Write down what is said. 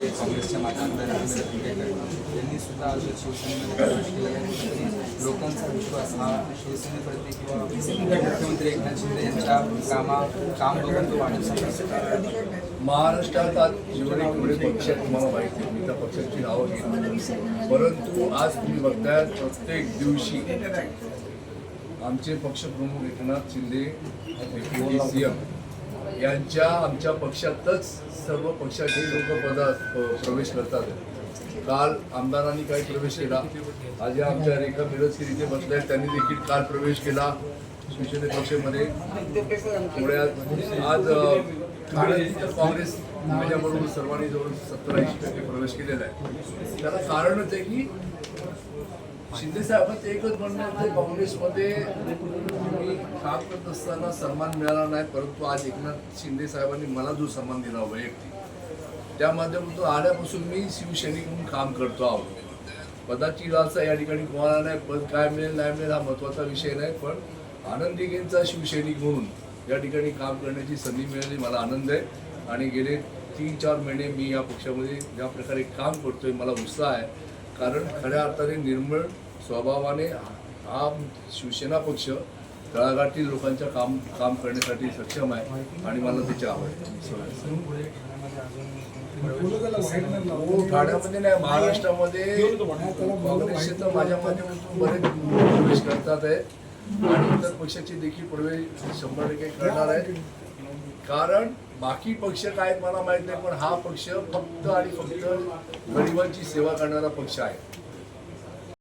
काँग्रेसच्या माझ्या आमदारांनी त्यांनी सुद्धा आज शिवसेनेमध्ये लोकांचा विश्वास हा शिवसेनेप्रती किंवा मुख्यमंत्री एकनाथ शिंदे यांच्या कामा काम बघून तो वाढू आहे महाराष्ट्रात आज जेवढे जेवढे पक्ष तुम्हाला माहिती आहे. मी त्या पक्षाची नावं घेतली परंतु आज तुम्ही बघताय प्रत्येक दिवशी आमचे पक्षप्रमुख एकनाथ शिंदे डेप्युटी सीएम यांच्या आमच्या पक्षातच सर्व पक्षाचे लोक पदात प्रवेश करतात. काल आमदारांनी काही प्रवेश केला. आज या आमच्या रेखा मिरजकर इथे बसल्या आहेत, त्यांनी देखील काल प्रवेश केला. शिवसेने पक्षामध्ये. पुण्यात आज काँग्रेस माझ्याबरोबर सर्वांनी जवळ सत्तर ऐंशी टक्के प्रवेश केलेला आहे. त्याला कारणच आहे की शिंदे साहेबांचं एकच म्हणणं आहे काँग्रेसमध्ये मी काम करत असताना सन्मान मिळाला नाही परंतु आज एकनाथ शिंदे साहेबांनी मला जो सन्मान दिला वैयक्तिक त्या माध्यमातून आल्यापासून मी शिवसैनिक म्हणून काम करतो आहोत. पदाची लालसा या ठिकाणी कोणाला नाही पद काय मिळेल नाही मिळेल हा महत्त्वाचा विषय नाही पण आनंदीगेंचा शिवसैनिक म्हणून या ठिकाणी काम करण्याची संधी मिळाली मला आनंद आहे. आणि गेले तीन चार महिने मी या पक्षामध्ये ज्या प्रकारे काम करतोय मला उत्साह आहे. कारण खऱ्या अर्थाने निर्मळ स्वभावाने हा शिवसेना पक्ष तळागाळातील लोकांच्या काम काम करण्यासाठी सक्षम आहे आणि मला त्याची आवड ठाण्यामध्ये हो ठाण्यामध्ये नाही महाराष्ट्रामध्ये काँग्रेसचे तर माझ्या माध्यमातून बरेच प्रवेश करतात आहे. आणि इतर पक्षाचे देखील प्रवेश शंभर टक्के करणार आहे. कारण बाकी पक्ष काय आहेत मला माहीत नाही पण हा पक्ष फक्त आणि फक्त गरिबांची सेवा करणारा पक्ष आहे.